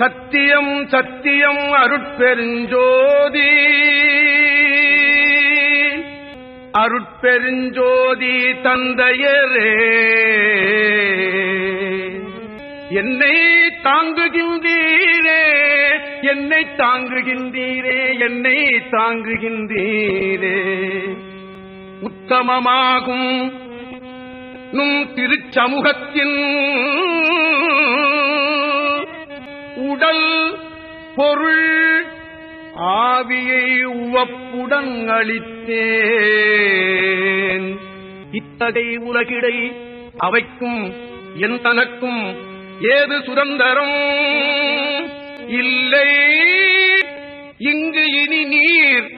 சத்தியம் சத்தியம் அருட்பெருஞ்சோதி. அருட்பெருஞ்சோதி தந்தையரே. என்னை தாங்குகின்றீரே என்னை தாங்குகின்றீரே என்னை தாங்குகின்றீரே. உத்தமமாகும் நும் திருச்சமூகத்தின் உடல் பொருள் ஆவியை உவப்புடங்களித்தேன் இத்தகை உலகிடை அவைக்கும் என் தனக்கும் ஏது சுதந்திரம்? இல்லை இங்கு இனி நீர்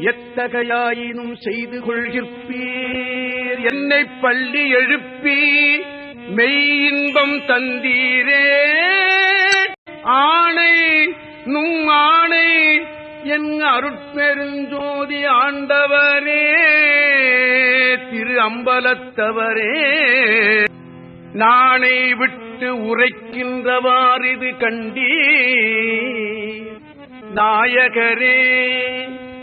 எத்தகையாயினும் செய்து கொள்கிற்பீர்? என்னை பள்ளி எழுப்பி மெய் இன்பம் தந்தீரே. ஆணை நும் ஆணை என் அருட்பெருஞ்சோதி ஆண்டவரே திரு அம்பலத்தவரே. நானை விட்டு உரைக்கின்றவாறிது கண்டீ நாயகரே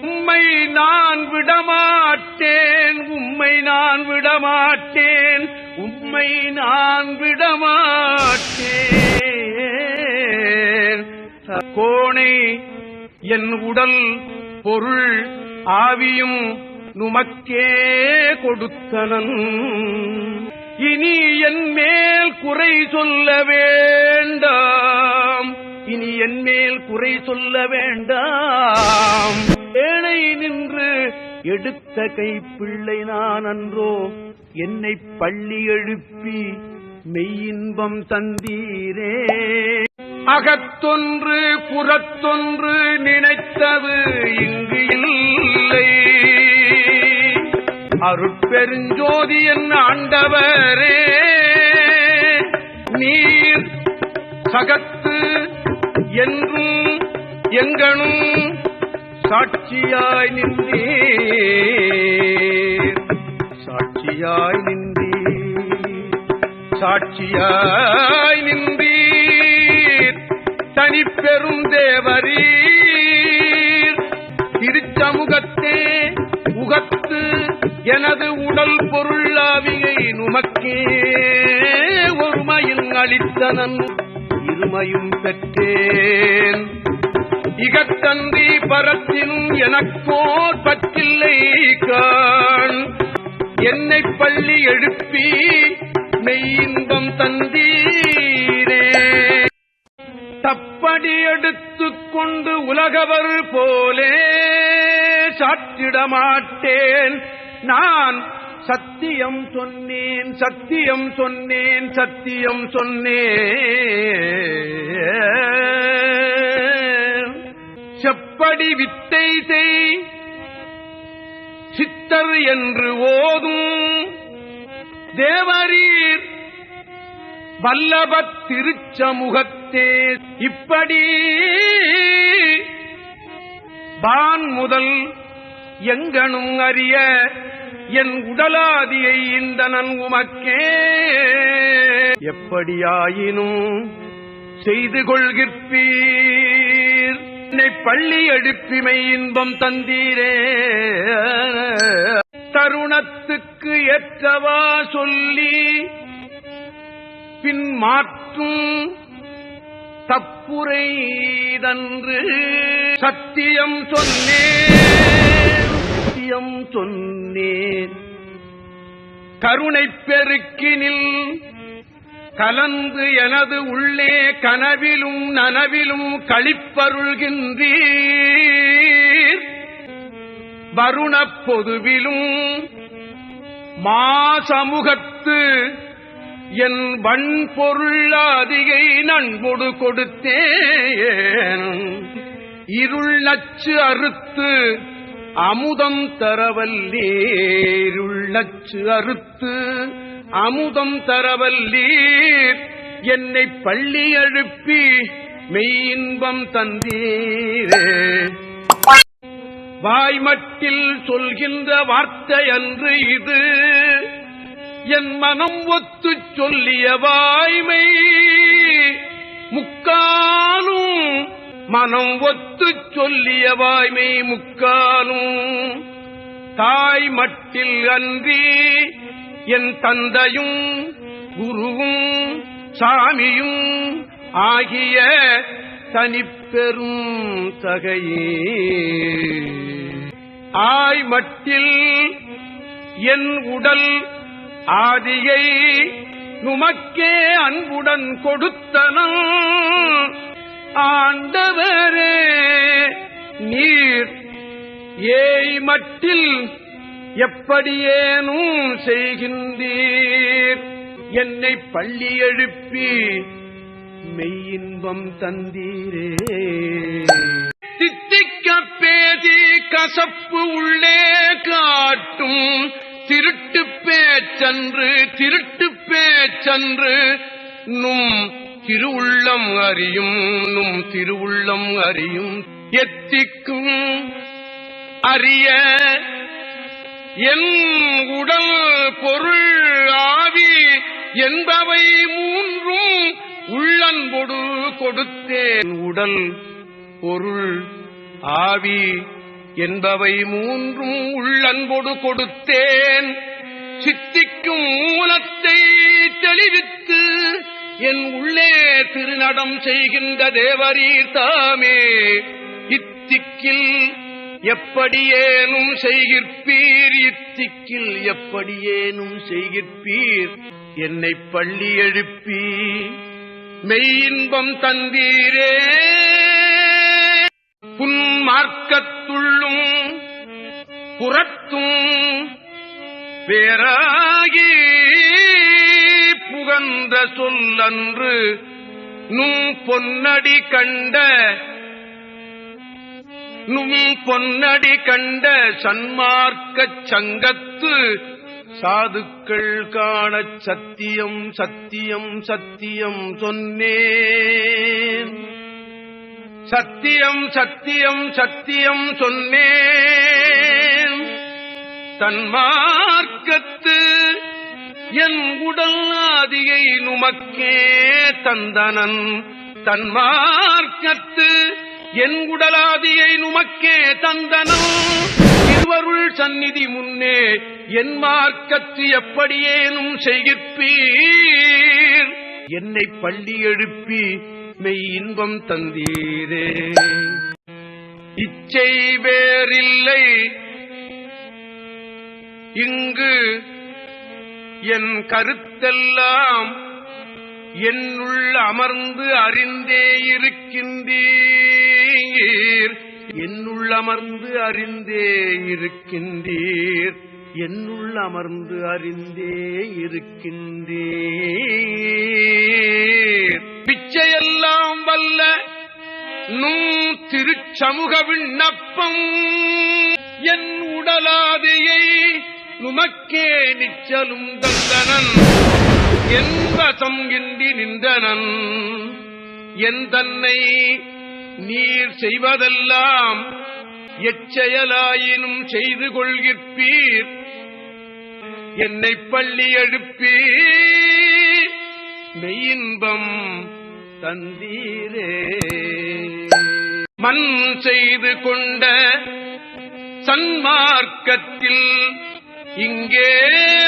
உம்மை நான் விடமாட்டேன் உம்மை நான் விடமாட்டேன் உம்மை நான் விடமாட்டேன். கோணே. என் உடல் பொருள் ஆவியும் நுமக்கே கொடுத்தனன். இனி என் மேல் குறை சொல்ல வேண்டாம். இனி என் மேல் குறை சொல்ல வேண்டாம். ஏழை நின்று எடுத்த கைப்பிள்ளை நான் அன்றோ. என்னை பள்ளி எழுப்பி மெய்யின்பம் தந்தீரே. அகத்தொன்று புறத்தொன்று நினைத்தது இங்கு இல்லை. அருட்பெருஞ்சோதி என் ஆண்டவரே நீர் சகத்து என்றும் எங்கனும் சாட்சியாய் நின்றீர். சாட்சியாய் நின்றீர். சாட்சியாய் நின்றீர். மணி பெரும் தேவரீர். திருச்சமுகத்தே உகத்து எனது உடல் பொருளாவியை நுமக்கே. ஒருமையில் அளித்தனன் இருமையும் பெற்றேன். இகத்தந்தி பரத்தினும் எனக்கோ பற்றில்லை கான் என்னை பள்ளி எழுப்பி மெய்யின்பம் தந்தீரே. தப்படி எடுத்துக் கொண்டு உலகவர் போலே சாற்றிட மாட்டேன். நான் சத்தியம் சொன்னேன் சத்தியம் சொன்னேன் சத்தியம் சொன்னேன். செப்படி வித்தை செய் சித்தர் என்று ஓதும். தேவரீர் வல்லபத் திருச்சமுகத்தே இப்படி பான் முதல் எங்கனும் அறிய என் உடலாதியை இந்த நன் உமக்கே. எப்படியாயினும் செய்து கொள்கிற்பீர் என்னை பள்ளி எடுப்பிமை இன்பம் தந்தீரே. தருணத்துக்கு ஏற்றவா சொல்லி பின் மாற்றும் தப்புரைதன்று சத்தியம் சொன்னேன் சத்தியம் சொன்னேன் கருணை பெருக்கினில் கலந்து எனது உள்ளே கனவிலும் நனவிலும் கழிப்பருள்கின்றீர் வருணப் பொதுவிலும் மாசமுகத்து என் வன்பொருளாதிகை நண்பொடு கொடுத்தேன். இருள் நச்சு அறுத்து அமுதம் தரவல்லீருள் நச்சு அறுத்து அமுதம் தரவல்லீர். என்னை பள்ளி எழுப்பி மெய்யின்பம் தந்தீரே. வாய்மட்டில் சொல்கின்ற வார்த்தை அன்று இது. என் மனம் ஒத்துச் சொல்லிய வாய்மை. முக்காலும் மனம் ஒத்து சொல்லிய வாய்மை முக்காலும். தாய் மட்டில் அன்றி என் தந்தையும் குருவும் சாமியும் ஆகிய தனிப்பெரும் தகையே ஆய் மட்டில் என் உடல் ஆதியை நுமக்கே அன்புடன் கொடுத்தனம் ஆண்டவரே நீர் ஏய் மட்டில் எப்படியேனும் செய்கின்றீர். என்னை பள்ளி எழுப்பி மெய்யின்பம் தந்தீரே. தித்திக்க பேதி கசப்பு உள்ளே காட்டும் திருட்டு பேச்சன்று திருட்டு பேச்சன்று நும் திருவுள்ளம் அறியும் நும் திருவுள்ளம் அறியும். எத்திக்கும் அறிய என் உடல் பொருள் ஆவி என்பவை மூன்றும் உள்ளன்பொடு கொடுத்தேன். உடல் பொருள் ஆவி என்பவை மூன்றும் உள்ளன்பொடு கொடுத்தேன். சித்திக்கும் மூலத்தை தெளிவித்து என் உள்ளே திருநடம் செய்கின்ற தேவரீர் தாமே. இத்திக்கில் எப்படியேனும் செய்கிற்பீர்? இத்திக்கில் எப்படியேனும் செய்கிற்பீர்? என்னை பள்ளி எழுப்பி மெய்யின்பம் தந்தீரே. புன்மார்க்கத்துள்ளும் புறத்தும் பேராகி புகந்த சொல்லன்று நும் பொன்னடி கண்ட நும் பொன்னடி கண்ட சன்மார்க்கச் சங்கத்து சாதுக்கள் காணச் சத்தியம் சத்தியம் சத்தியம் சொன்னேன். சத்தியம் சத்தியம் சத்தியம் சொன்னேன். தன்மார்க்கத்து என் உடல் ஆதியை நுமக்கே தந்தனன். தன்மார்க்கத்து என் உடலாதியை நுமக்கே தந்தனம் இருவருள் சந்நிதி முன்னே என் மார்க்கத்து எப்படியேனும் செய்கிப்பீர் என்னை பள்ளி எழுப்பி மெய் இன்பம் தந்தீரே. இச்சை வேறில்லை. இங்கு என் கருத்தெல்லாம் என்னுள் அமர்ந்து அறிந்தே இருக்கின்றீர். என்னுள் அமர்ந்து அறிந்தே இருக்கின்றீர். என்னுள் அமர்ந்து அறிந்தே இருக்கின்றீர். பிச்சையெல்லாம் வல்ல நும் திருச்சமூக விண்ணப்பம். என் உடலாதையை நுமக்கே நிச்சலும் தந்தனன். என்பசம் இன்றி நின்றனன். என் தன்னை நீர் செய்வதெல்லாம் எச்செயலாயினும் செய்து கொள்கிற்பீர் என்னை பள்ளி எழுப்பி மெய்யின்பம் தந்தீரே. மண் செய்து கொண்ட சன்மார்க்கத்தில் இங்கே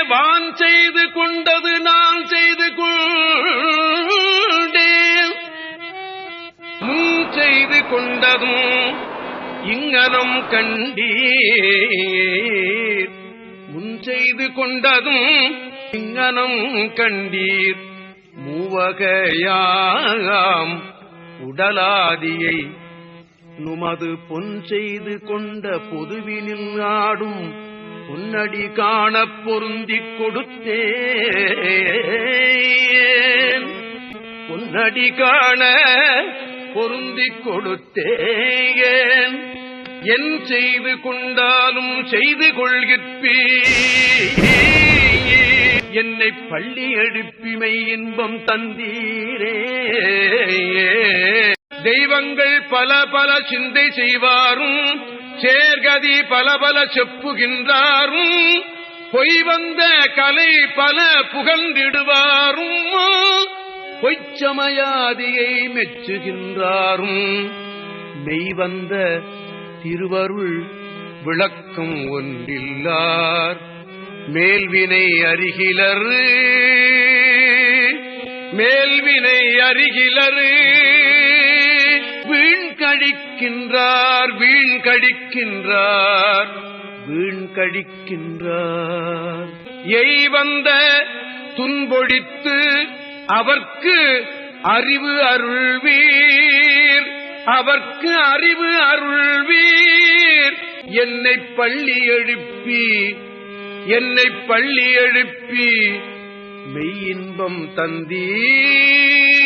வான் செய்து கொண்டது நான் செய்து கொண்டேன். முன் செய்து கொண்டதும் இங்கனம் கண்டீர். முன் செய்து கொண்டதும் இங்கனம் கண்டீர். மூவகையாம் உடலாதியை நுமது பொன் செய்து கொண்ட பொதுவினில் ஆடும் பொன்னடி காணப் பொருந்திக் கொடுத்தேன். பொன்னடி காண பொருந்திக் கொடுத்தேன். என் செய்து கொண்டாலும் செய்து கொள்கிற்பீர் என்னை பள்ளி எழுப்பிமை இன்பம் தந்தீரே. தெய்வங்கள் பல பல சிந்தை செய்வாரும் சேர்கதி பல பல செப்புகின்றாரும் பொய் வந்த கலை பல புகழ்ந்திடுவாரும் பொய்ச்சமயாதியை மெச்சுகின்றாரும். மெய்வந்த திருவருள் விளக்கம் ஒன்றில்லார். மேல்வினை அருகிலரு. மேல்வினை அருகிலரு. வீண் கழிக்கின்றார் வீண் கடிக்கின்றார் வீண் கடிக்கின்றார். எய் வந்த துன்பொழித்து அவர்க்கு அறிவு அருள்வீர். அவர்க்கு அறிவு அருள்வீர். என்னை பள்ளி எழுப்பி என்னை பள்ளி எழுப்பி மெய் இன்பம் தந்தீர்.